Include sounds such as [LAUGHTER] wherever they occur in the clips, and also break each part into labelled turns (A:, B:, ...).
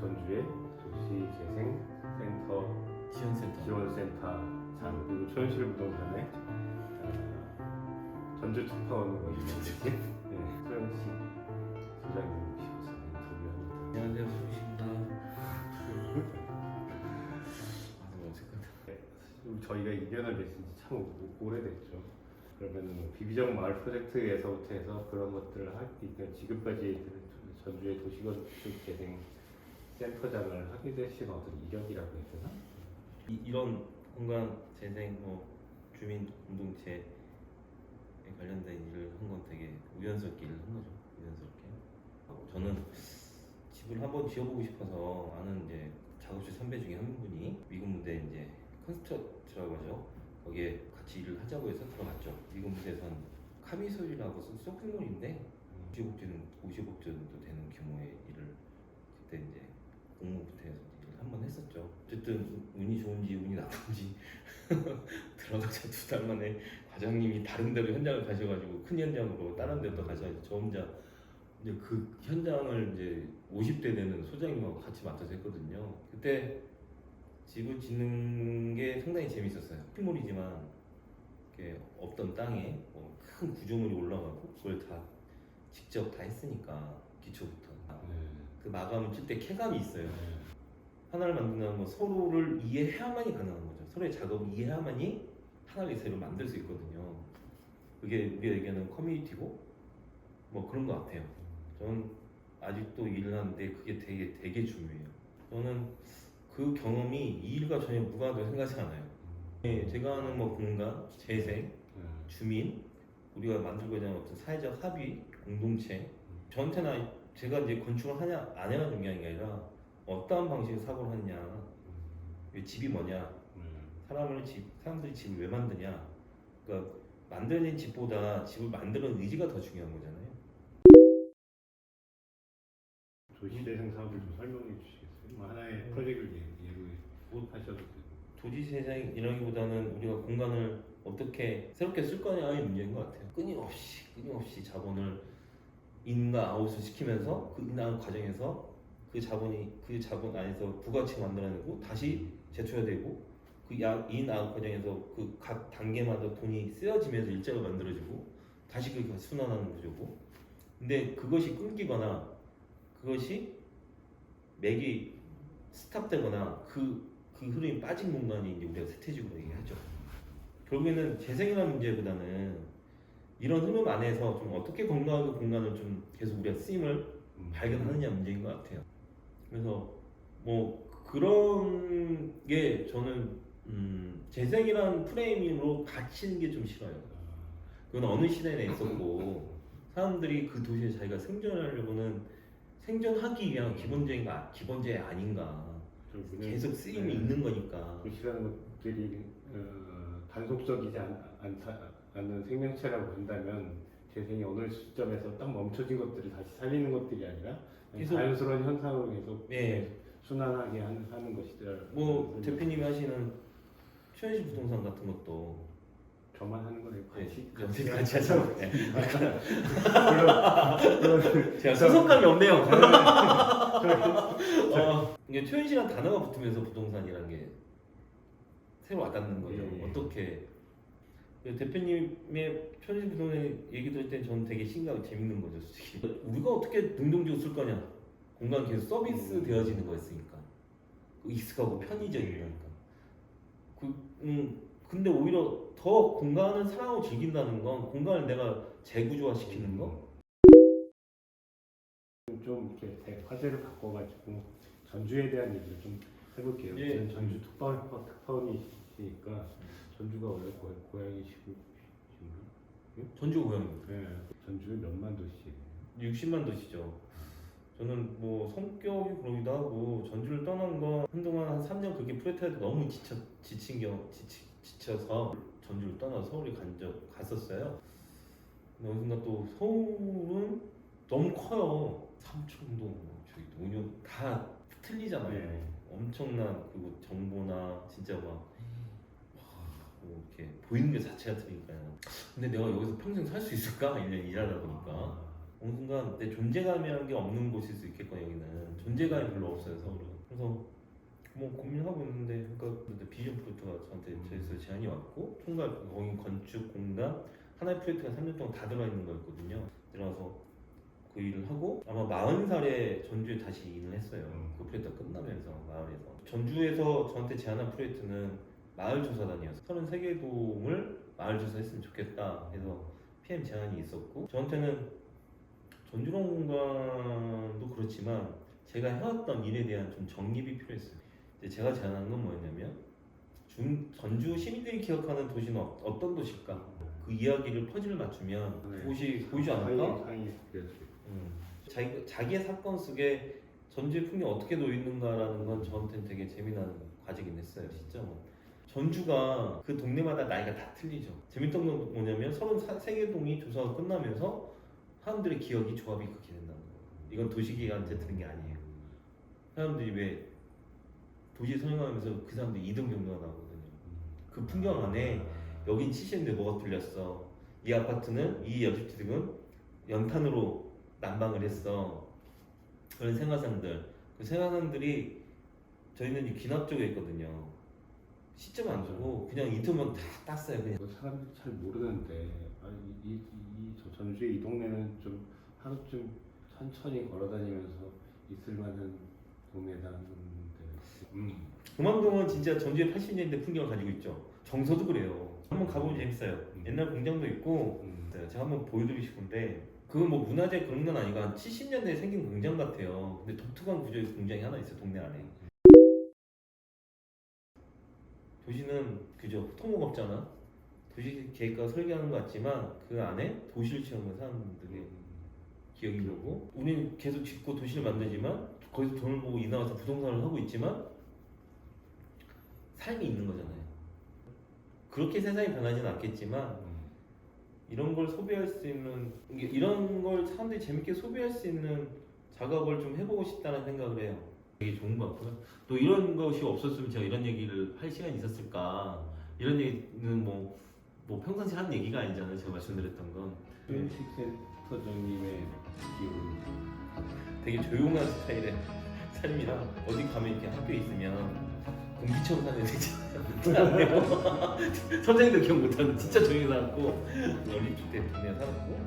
A: 전주의 도시재생센터
B: 지원센터.
A: 지원센터 장 그리고 초현실 부동산의 어, 전주 특파원으로 임명되신 [LAUGHS] 네, 소영식 소장님 모시고서 인터뷰합니다.
B: 안녕하세요, 수고입니다. 아, 어색하다.
A: 그리고 저희가 이견을 맺은 지참 오- 오래됐죠. 그러면 뭐 비비적 마을 프로젝트에서부터 해서 그런 것들을 하, 그러니까 지금까지 전주의 도시건축 재생 센터장을 하게 되신 어떤 이력이라고 해야 되나?
B: 이, 이런 공간 재생, 뭐 주민 공동체에 관련된 일을 한 건 되게 우연스럽게 일을 한 거죠. 우연스럽게. 저는 집을 한번 지어보고 싶어서 아는 이제 작업실 선배 중에 한 분이 미군 무대 이제 컨스트럭트라고 하죠. 거기에 같이 일을 하자고 해서 들어갔죠. 미군 무대에선 카미솔이라고 쇼핑몰인데 50억짜리는 50억 정도 되는 규모의 일을 그때 이제 공무부터해서 일을 한 번 했었죠. 어쨌든 운이 좋은지 운이 나쁜지 [LAUGHS] 들어가자 두 달 만에 과장님이 다른 데로 현장을 가셔가지고 큰 현장으로 다른 데로 가셔가지고 저 혼자 이제 그 현장을 이제 50대 되는 소장님하고 같이 맡아서 했거든요. 그때 집을 짓는 게 상당히 재밌었어요. 피몰이지만 이렇게 없던 땅에 뭐큰 구조물이 올라가고 그걸 다 직접 다 했으니까 기초부터
A: 네.
B: 그 마감을 칠 때 쾌감이 있어요. 하나를 만든다는 건 서로를 이해해야만이 가능한 거죠. 서로의 작업을 이해해야만이 하나의 새로 만들 수 있거든요. 그게 우리가 얘기하는 커뮤니티고 뭐 그런 것 같아요. 저는 아직도 일을 하는데 그게 되게 되게 중요해요. 저는 그 경험이 이 일과 전혀 무관하다고 생각하지 않아요. 네, 제가 하는 뭐 공간, 재생,
A: 네.
B: 주민, 우리가 만들고자 하는 어떤 사회적 합의, 공동체. 저한테나 제가 이제 건축을 하냐 안 해가 중요한 게 아니라 어떠한 방식의 사고를 하느냐, 왜 집이 뭐냐,
A: 네.
B: 사람을 집, 사람들이 집을 왜 만드냐. 그러니까 만들어진 집보다 집을 만드는 의지가 더 중요한 거잖아요.
A: 도시재생 사업을 좀 설명해 주시겠어요? 뭐 하나의 프로젝트를 예- 예로
B: 뭐
A: 하셔도 되고.
B: 도시 세상 이라기보다는 우리가 공간을 어떻게 새롭게 쓸 거냐의 문제인 것 같아요. 끊임없이 끊임없이 자본을 인과 아웃을 시키면서 그 인아웃 과정에서 그 자본이 그 자본 안에서 부가치 만들어내고 다시 재투자되고 그 인 아웃 과정에서 그 각 단계마다 돈이 쓰여지면서 일자가 만들어지고 다시 그게 순환하는 구조고 근데 그것이 끊기거나 그것이 맥이 스탑되거나 그, 그 흐름이 빠진 공간이 이제 우리가 세태적으로 얘기하죠. 결국에는 재생이라는 문제보다는 이런 흐름 안에서 좀 어떻게 건강하게 공간을 좀 계속 우리가 쓰임을
A: 음.
B: 발견하느냐 문제인 것 같아요. 그래서 뭐 그런 게 저는 음, 재생이라는 프레임으로 갇히는 게 좀 싫어요. 그건 어느 시대에 있었고 사람들이 그 도시에 자기가 생존하려고는 생존하기 위한 아- 기본제 아닌가. 계속 쓰임이
A: 네.
B: 있는 거니까.
A: 도시라는 것들이 어, 단속적이지 않, 않다, 않는 생명체라고 본다면 재생이 어느 시점에서 딱 멈춰진 것들을 다시 살리는 것들이 아니라
B: 계속-
A: 자연스러운 현상으로 계속
B: 네.
A: 순환하게 하는, 하는 것이더라.
B: 뭐 대표님이 하시는 최현실 부동산 같은 것도
A: 저만 하는 거예요. 같이
B: 네, 같이. 네.
A: 물론
B: 제가 소속감이 없네요. [LAUGHS] 어, 이게 최현실한 단어가 붙으면서 부동산이라는 게 새로 와닿는 거죠.
A: 예.
B: 어떻게 그 대표님의 최현실 부동산 얘기 들을 때 저는 되게 신기하고 재밌는 거죠, 솔직히. 우리가 어떻게 능동적으로 쓸 거냐? 공간 계속 서비스
A: 음.
B: 되어지는 거였으니까. 그 익숙하고 편의적이니까. 그, 음, 근데 오히려 더 공간을 사랑하고 즐긴다는 건 공간을 내가 재구조화 시키는 거?
A: 좀 이렇게 대- 화제를 바꿔가지고 전주에 대한 얘기를 좀 해볼게요.
B: 예.
A: 저는 전주 특파원 특파원이시니까 전주가 원래 고, 고향이시고
B: 전주 고향입니다.
A: 네. 전주 몇만 도시예요.
B: 60만 도시죠. 저는 뭐 성격이 그러기도 하고 전주를 떠난 건 한동안 한 3년 그렇게 프레타에도 너무 지쳐 지친 경 지치, 지쳐서 전주를 떠나 서울에 간 적 갔었어요. 근데 어느 순간 또 서울은 너무 커요. 삼청동, 뭐 저기 논현 다 틀리잖아요.
A: 네.
B: 엄청난 그리고 정보나 진짜 막 와, 뭐 이렇게 보이는 게 자체가 틀리니까요. 근데 내가 여기서 평생 살 수 있을까? 1년 일하다 보니까. 어느 순간 내 존재감이라는 게 없는 곳일 수 있겠거든 여기는 존재감이 별로 없어요 서울은 그래서 뭐 고민하고 있는데 그러니까 근데 비전 프로젝트가 저한테 저에서 제안이 왔고 총괄 거기 건축 공단 하나의 프로젝트가 3년 동안 다 들어가 있는 거였거든요. 들어가서 그 일을 하고 아마 40살에 전주에 다시 일을 했어요.
A: 음.
B: 그 프로젝트가 끝나면서 마을에서. 전주에서 저한테 제안한 프로젝트는 마을 조사단이었어요. 33개 동을 마을 조사했으면 좋겠다 해서 PM 제안이 있었고 저한테는 전주long 공간도 그렇지만 제가 해왔던 일에 대한 좀 정립이 필요했어요. 제가 제안한 건 뭐였냐면 중, 전주 시민들이 기억하는 도시는 어- 어떤 도시일까? 그 이야기를 퍼즐을 맞추면
A: 네.
B: 도시 보이지 않을까?
A: 상이
B: 음. 자기 자기의 사건 속에 전주의 풍경이 어떻게 놓여 있는가라는 건 저한테는 되게 재미나는 과제긴 했어요. 시점은. 전주가 그 동네마다 나이가 다 틀리죠. 재밌던 건 뭐냐면 33개 동이 조사가 끝나면서 사람들의 기억이 조합이 그렇게 된다는 거예요. 이건 도시기관한테 들은 게 아니에요. 사람들이 왜 도시 설명하면서 그 사람들이 이등 정도가 나오거든요. 그 풍경 안에 여긴 70년대 뭐가 뚫렸어. 이 아파트는 이 지등은 연탄으로 난방을 했어. 그런 생활상들. 그 생활상들이 저희는 이 귀납 쪽에 있거든요. 시점 안 주고 그냥 인터만 다 땄어요. 그냥.
A: 그 사람들이 잘 모르는데 아니 이이 저 전주의 이 동네는 좀 하루쯤 천천히 걸어다니면서 있을 만한 음
B: 도망동은 진짜 전주의 80년대 풍경을 가지고 있죠. 정서도 그래요. 한번 가보면 재밌어요.
A: 음.
B: 옛날 공장도 있고
A: 음.
B: 네, 제가 한번 보여드리고 싶은데 그건 뭐 문화재 그런 건 아니고 한 70년대에 생긴 공장 같아요. 근데 독특한 구조의 공장이 하나 있어요. 동네 안에. 도시는 그죠 토목업잖아. 도시 계획과 설계하는 것 같지만 그 안에 도시를 채우는 사람들의 기억이 오고 우리는 계속 짓고 도시를 만들지만 거기서 돈을 보고 이 나와서 부동산을 하고 있지만 삶이 있는 거잖아요. 그렇게 세상이 변하지는 않겠지만
A: 음.
B: 이런 걸 소비할 수 있는 이런 걸 사람들이 재밌게 소비할 수 있는 작업을 좀 해보고 싶다는 생각을 해요. 되게 좋은 것 같고요. 또 이런 것이 없었으면 제가 이런 얘기를 할 시간이 있었을까? 이런 얘기는 뭐, 뭐 평상시 하는 얘기가 아니잖아요. 제가 말씀드렸던 건
A: 수영식 센터장님의 기운
B: 되게 조용한 스타일의 [LAUGHS] 삶이라 어디 가면 이렇게 학교에 있으면 공기처럼 사는 애들 [LAUGHS] 선생님도 기억 못하는 진짜 조용히 살았고. 어린 때 동네 살았고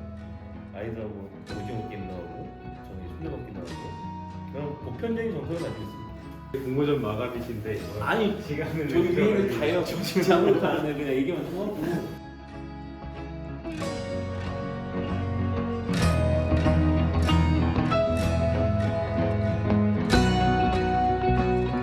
B: 아이들하고 오징어 게임도 하고 저녁에 술래잡기도 하고. 그런 보편적인 정서를 가지고 있습니다
A: 공모전 마감이신데
B: 아니
A: 시간을
B: 저기 위에는 다요. 정신 잠을 가는데 그냥 얘기만 좀 하고